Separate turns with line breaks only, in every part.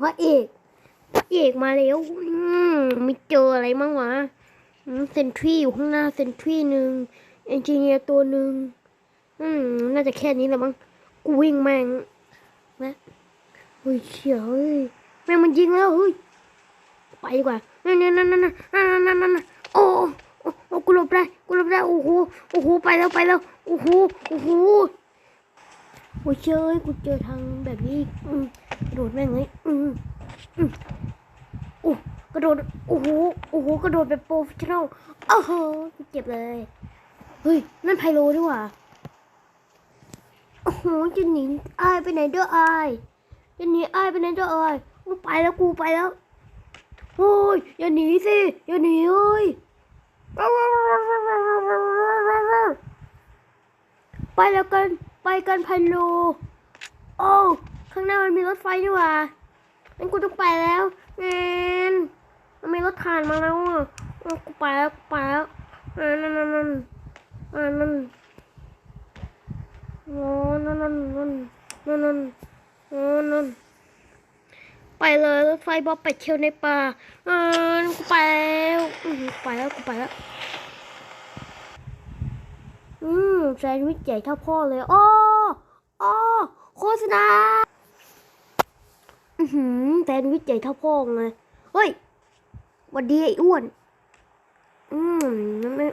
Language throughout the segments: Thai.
พระเอกพระเอกมาแล้วอืมมีเจออะไรมั่งวะอืมเซนทรีอยู่ข้างหน้าเซนทรีหนึ่งเอนจิเนียร์ตัวหนึ่งอืมน่าจะแค่นี้แหละมั้งกูวิ่งแม่งนะเฮ้ยเชี่ยเฮ้ยแม่งมันยิงแล้วเฮ้ยไปดีกว่านั่นนั่นนั่นนั่นนั่นนั่นโอ้โอ้โอ้กูหลบได้กูหลบได้โอ้โหโอ้โหไปแล้วไปแล้วโอ้โหโอ้โหโอ้เชยกูเจอทางแบบนี้อืม ระโดดแม่งเลยอืมอืมโอ้กระโดดโอ้โหโอ้โหกระโดดแบบโปรเฟชชั่นอลโอ้โหเจ็บเลยเฮ้ยนั่นไพโลด้วยว่ะโอ้โหจะหนีอายไปไหนเด้ออายจะหนีอายไปไหนเด้ออายกูไปแล้วกูไปแล้วโอ้ยอย่าหนีสิอย่าหนีเอ้ยไปแล้วกันไปกันไพโล โอ้ ข้างหน้ามันมี รถไฟด้วยว่ะงั้นกูต้องไปแล้วแมนมันมีรถผ่านมาแล้วอะกูไปแล้วกูไปแล้วอ่านั่นนั่นนั่นอ่านั่นโอ้นั่นนั่นนั่นนั่นนั่นโอ้นั่นไปเลยรถไฟบอบไปเที่ยวในป่าอ่ากูไปแล้วอือไปแล้วกูไปแล้วอืมแซนด์วิชใหญ่เท่าพ่อเลยอ้ออ้อโฆษณา หือแซนด์วิชใหญ่เท่าพ่อเลย เฮ้ยวันดีไอ้อ้วน อืมไม่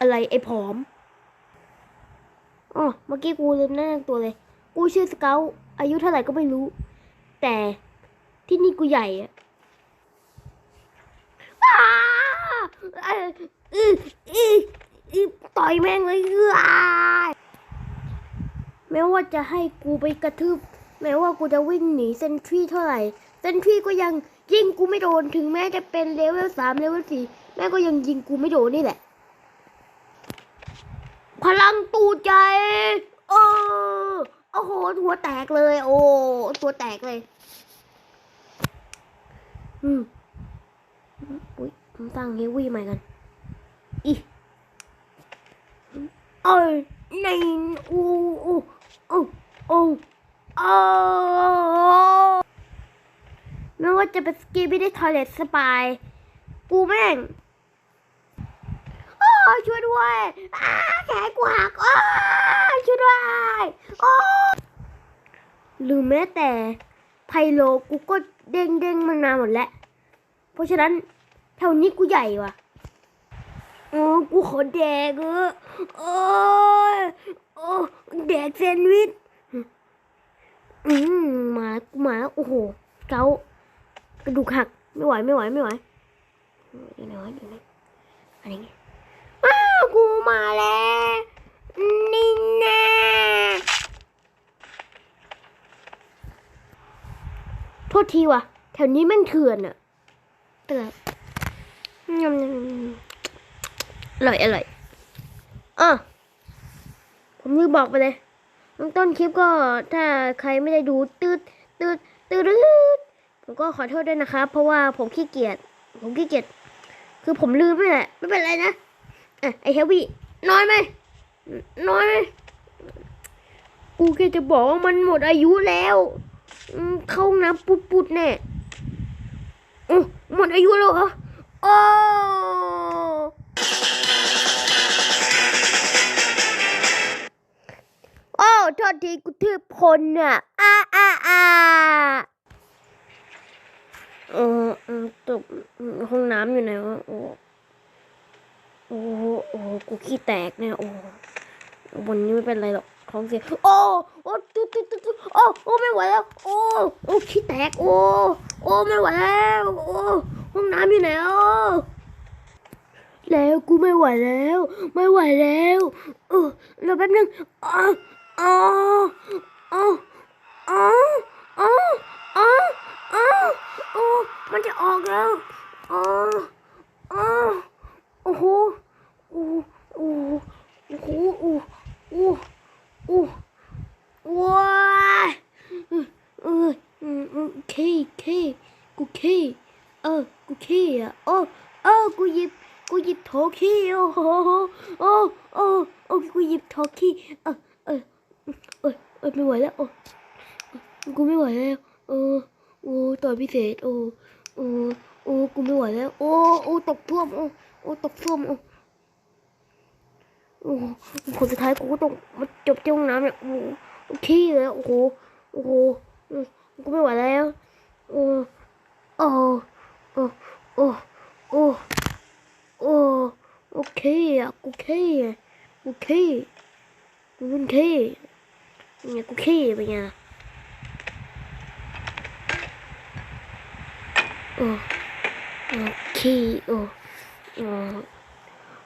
อะไรไอ้ผอมอ๋อเมื่อกี้กูลืมแนะนำตัวเลย กูชื่อสเกลอายุเท่าไหร่ก็ไม่รู้ แต่ที่นี่กูใหญ่อะอ้าเอ้ยอื้ออือต่อยแม่งเลยเอ้ยแม้ว่าจะให้กูไปกระทืบ แม้ว่ากูจะวิ่งหนีเซนทรีเท่าไหร่ เซนทรีก็ยังยิงกูไม่โดน ถึงแม้จะเป็นเลเวลสามเลเวลสี่แม่ก็ยังยิงกูไม่โดนนี่แหละ พลังตูใจ เออ โอ้โห หัวแตกเลย โอ้ ตัวแตกเลย อืมอุ้ยผมตั้งเฮวี่ใหม่กัน อีเอ้ยนี่อู้อู้อู้อู้ อ้ไม่ว่าจะเป็นสกีไม่ได้ทอยเลตสปายกูแม่งโอ้ช่วยด้วยแขนกูหักโอ้ช่วยด้วยอ้หรือแม้แต่ไพโลกูก็เด้งเด้งมันมาหมดแล้ว เพราะฉะนั้นแถวนี้กูใหญ่ว่ะโอ้กูขอแดกเออโอ้ยโอ้แดกแซนด์วิช อืมมากูมาโอ้โหเกากระดูกหัก ไม่ไหวไม่ไหวไม่ไหวเดี๋ยวนะเดี๋ยวนอะไรเงี้ยอ้าวกูมาแล้วนี่แน่โทษทีว่ะ แถวนี้แม่งเถื่อนอะเตือนอร่อยอร่อยอะผมลืมบอกไปเลย ต้นคลิปก็ถ้าใครไม่ได้ดูตืดตืดตืดตืดผมก็ขอโทษด้วยนะครับ เพราะว่าผมขี้เกียจผมขี้เกียจคือผมลืมไม่แหละไม่เป็นไรนะอะไอเฮฟวี่นอยไหมนอยไหมกูแค่จะบอกว่ามันหมดอายุแล้วเข้าน้ำปุดปุดๆแน่หมดอายุแล้วเหรอโอ้ กูทืบคนอะอ้าอ้าอ้าเออเอตกห้องน้ำอยู่ไหนวะโอ้โอ้โหโอ้โหกูขี้แตกเนี่ยโอ้วันนี้ไม่เป็นไรหรอกท้องเสียโอ้โอ้ตุ๊ตุ๊ตุ๊ตุ๊โอ้โอ้ไม่ไหวแล้วโอ้โอ้ขี้แตกโอ้โอ้ไม่ไหวแล้วโอ้ห้องน้ำอยู่ไหนอะแล้วกูไม่ไหวแล้ว ไม่ไหวแล้วเออรอแป๊บนึงอ๋ออ๋อ อ๋ออ๋ออ๋ออ๋ออ๋ออ๋อมันจะออกแล้วอ๋ออ๋อโอ้โหโอ้โหโอ้โหโอ้โหโอ้ว้ายเออเออเออเคเคกูเคเออกูเคอะโอ้เออกูหยิบกูหยิบโถขี้โอ้โหโอ้โอ้โอ้กูหยิบโถขี้เออเออเอ้ย เอ้ยไม่ไหวแล้วโอ้กูไม่ไหวแล้วโอ้เออโอ้ตอนพิเศษโอ้โอ้โอ้กูไม่ไหวแล้ว โอ้โอ้ตกท่วมโอ้โอ้ตกท่วมโอ้โอ้คนสุดท้ายกูก็ต้องมาจบที่ห้องน้ำเนี่ยโอ้โอ้ขี้เลยโอ้โหโอ้โหกูไม่ไหวแล้วโอ้โอ้โอ้โอ้โอ้โอ้โอเคอะกูเคอะกูเคกูเป็นเค เนี่ยกูเคไปไงล่ะโอ้โอ้เคโอ้โอ้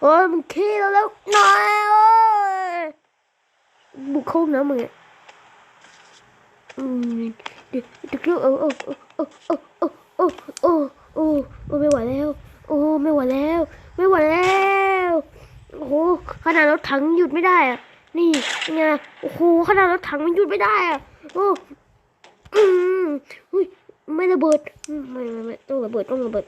โอ้มึงเคแล้วแล้วหน่อยโอ้ยบุกเข้าน้ำมึงอะอืมเดี๋ยเดี๋ยวเออเออเออเออเออเออเออโอ้โอ้ไม่ไหวแล้ว โอ้ไม่ไหวแล้ว ไม่ไหวแล้วโอ้ขนาดรถถังหยุดไม่ได้อะ นี่ไงโอ้โหขนาดรถถังมันหยุดไม่ได้อะโอ้อือุ้ยไม่ระเบิดไม่ไม่ไม่ต้องระเบิดต้องระเบิด